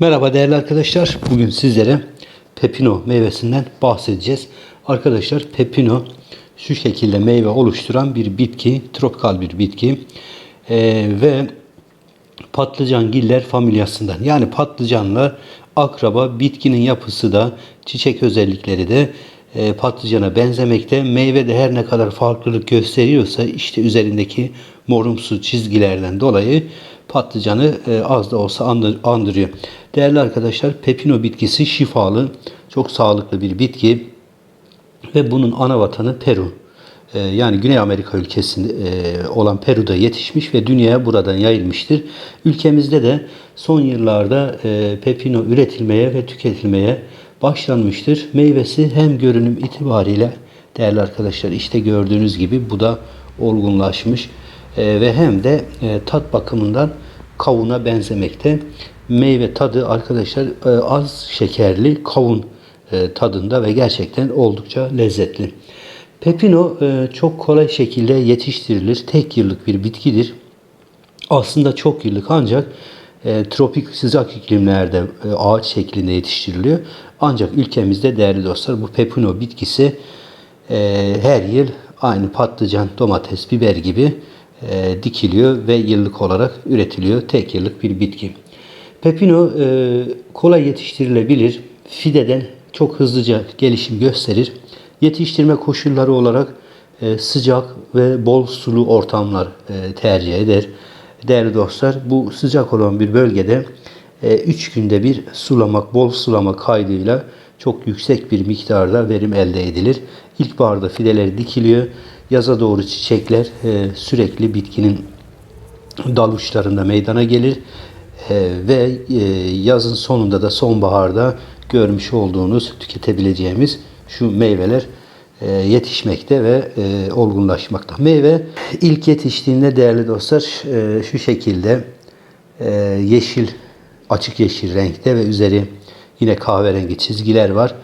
Merhaba değerli arkadaşlar. Bugün sizlere pepino meyvesinden bahsedeceğiz. Arkadaşlar pepino şu şekilde meyve oluşturan bir bitki, tropikal bir bitki Ee, ve patlıcan giller familyasından. Yani patlıcanla akraba bitkinin yapısı da çiçek özellikleri de e, patlıcana benzemekte. Meyve de her ne kadar farklılık gösteriyorsa işte üzerindeki morumsu çizgilerden dolayı patlıcanı e, az da olsa andır- andırıyor. Değerli arkadaşlar pepino bitkisi şifalı, çok sağlıklı bir bitki ve bunun ana vatanı Peru. Ee, yani Güney Amerika ülkesinde e, olan Peru'da yetişmiş ve dünyaya buradan yayılmıştır. Ülkemizde de son yıllarda e, pepino üretilmeye ve tüketilmeye başlanmıştır. Meyvesi hem görünüm itibariyle değerli arkadaşlar işte gördüğünüz gibi bu da olgunlaşmış E, ve hem de tat bakımından kavuna benzemekte. Meyve tadı arkadaşlar e, az şekerli kavun e, tadında ve gerçekten oldukça lezzetli. Pepino e, çok kolay şekilde yetiştirilir. Tek yıllık bir bitkidir. Aslında çok yıllık ancak e, tropik sıcak iklimlerde e, ağaç şeklinde yetiştiriliyor. Ancak ülkemizde değerli dostlar bu pepino bitkisi e, her yıl aynı patlıcan, domates, biber gibi e, dikiliyor ve yıllık olarak üretiliyor. Tek yıllık bir bitki. Pepino e, kolay yetiştirilebilir. Fideden çok hızlıca gelişim gösterir. Yetiştirme koşulları olarak e, sıcak ve bol sulu ortamlar e, tercih eder. Değerli dostlar bu sıcak olan bir bölgede 3 günde bir sulamak, bol sulama kaydıyla çok yüksek bir miktarda verim elde edilir. İlkbaharda fideler dikiliyor. Yaza doğru çiçekler e, sürekli bitkinin dal uçlarında meydana gelir. Ve e, yazın sonunda da sonbaharda görmüş olduğunuz tüketebileceğimiz şu meyveler e, yetişmekte ve e, olgunlaşmakta. Meyve ilk yetiştiğinde değerli dostlar şu şekilde yeşil, açık yeşil renkte ve üzeri yine kahverengi çizgiler var.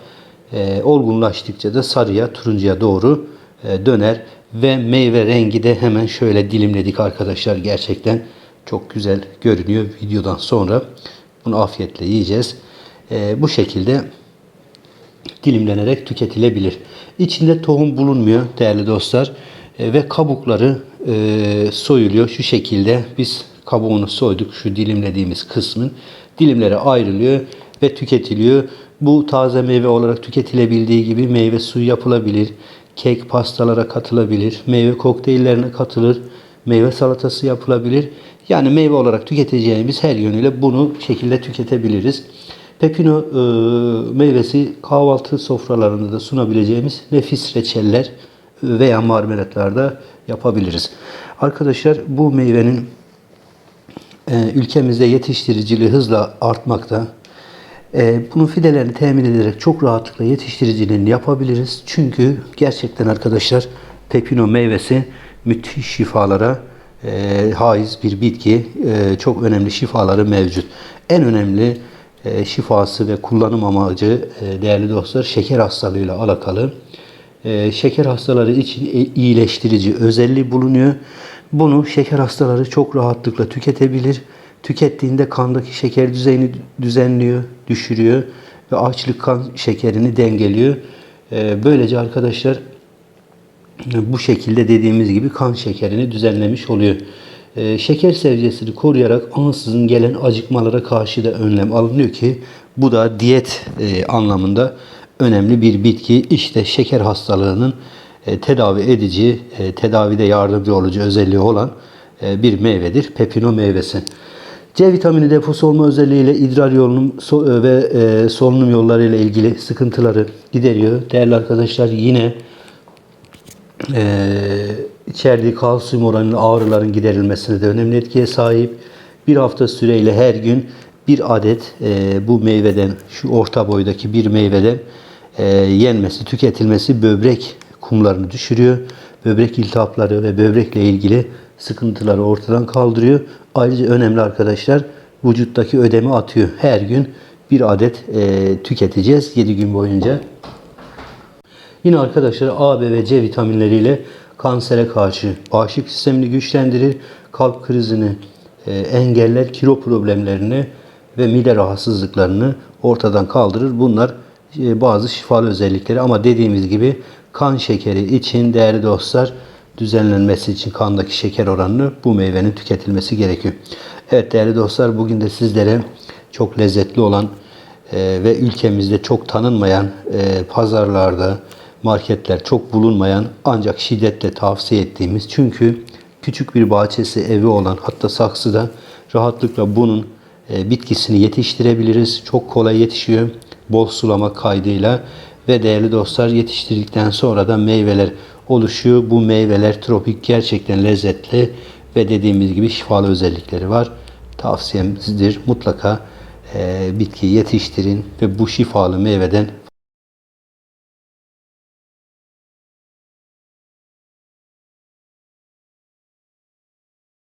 Olgunlaştıkça da sarıya, turuncuya doğru döner ve meyve rengi de hemen şöyle dilimledik arkadaşlar gerçekten çok güzel görünüyor videodan sonra. Bunu afiyetle yiyeceğiz. E, bu şekilde dilimlenerek tüketilebilir. İçinde tohum bulunmuyor değerli dostlar. E, ve kabukları e, soyuluyor. Şu şekilde biz kabuğunu soyduk. Şu dilimlediğimiz kısmın dilimlere ayrılıyor ve tüketiliyor. Bu taze meyve olarak tüketilebildiği gibi meyve suyu yapılabilir. Kek pastalara katılabilir. Meyve kokteyllerine katılır. Meyve salatası yapılabilir. Yani meyve olarak tüketeceğimiz her yönüyle bunu şekilde tüketebiliriz. Pepino e, meyvesi kahvaltı sofralarında da sunabileceğimiz nefis reçeller veya marmelatlarda yapabiliriz. Arkadaşlar bu meyvenin e, ülkemizde yetiştiriciliği hızla artmakta. E, bunun fidelerini temin ederek çok rahatlıkla yetiştiriciliğini yapabiliriz. Çünkü gerçekten arkadaşlar pepino meyvesi müthiş şifalara e, haiz bir bitki. E, çok önemli şifaları mevcut. En önemli e, şifası ve kullanım amacı e, değerli dostlar şeker hastalığıyla alakalı. E, şeker hastaları için e- iyileştirici özelliği bulunuyor. Bunu şeker hastaları çok rahatlıkla tüketebilir. Tükettiğinde kandaki şeker düzeyini düzenliyor, düşürüyor ve açlık kan şekerini dengeliyor. E, böylece arkadaşlar bu şekilde dediğimiz gibi kan şekerini düzenlemiş oluyor. Ee, şeker seviyesini koruyarak ansızın gelen acıkmalara karşı da önlem alınıyor ki bu da diyet e, anlamında önemli bir bitki. İşte şeker hastalığının e, tedavi edici, e, tedavide yardımcı olucu özelliği olan bir meyvedir. Pepino meyvesi. C vitamini deposu olma özelliğiyle idrar yolunun so- ve solunum yolları ile ilgili sıkıntıları gideriyor. Değerli arkadaşlar yine e, içerdiği kalsiyum oranının ağrıların giderilmesine de önemli etkiye sahip. Bir hafta süreyle her gün bir adet e, bu meyveden, şu orta boydaki bir meyveden e, yenmesi, tüketilmesi böbrek kumlarını düşürüyor. Böbrek iltihapları ve böbrekle ilgili sıkıntıları ortadan kaldırıyor. Ayrıca önemli arkadaşlar vücuttaki ödemi atıyor. Her gün bir adet e, tüketeceğiz 7 gün boyunca. Yine arkadaşlar A, B ve C vitaminleriyle kansere karşı bağışıklık sistemini güçlendirir, kalp krizini e, engeller, kilo problemlerini ve mide rahatsızlıklarını ortadan kaldırır. Bunlar e, bazı şifalı özellikleri ama dediğimiz gibi kan şekeri için değerli dostlar düzenlenmesi için kandaki şeker oranını bu meyvenin tüketilmesi gerekiyor. Evet değerli dostlar bugün de sizlere çok lezzetli olan e, ve ülkemizde çok tanınmayan pazarlarda, marketler çok bulunmayan ancak şiddetle tavsiye ettiğimiz çünkü küçük bir bahçesi evi olan hatta saksıda rahatlıkla bunun e, bitkisini yetiştirebiliriz. Çok kolay yetişiyor. Bol sulama kaydıyla ve değerli dostlar yetiştirdikten sonra da meyveler oluşuyor. Bu meyveler tropik gerçekten lezzetli ve dediğimiz gibi şifalı özellikleri var. Tavsiyemizdir mutlaka e, bitkiyi yetiştirin ve bu şifalı meyveden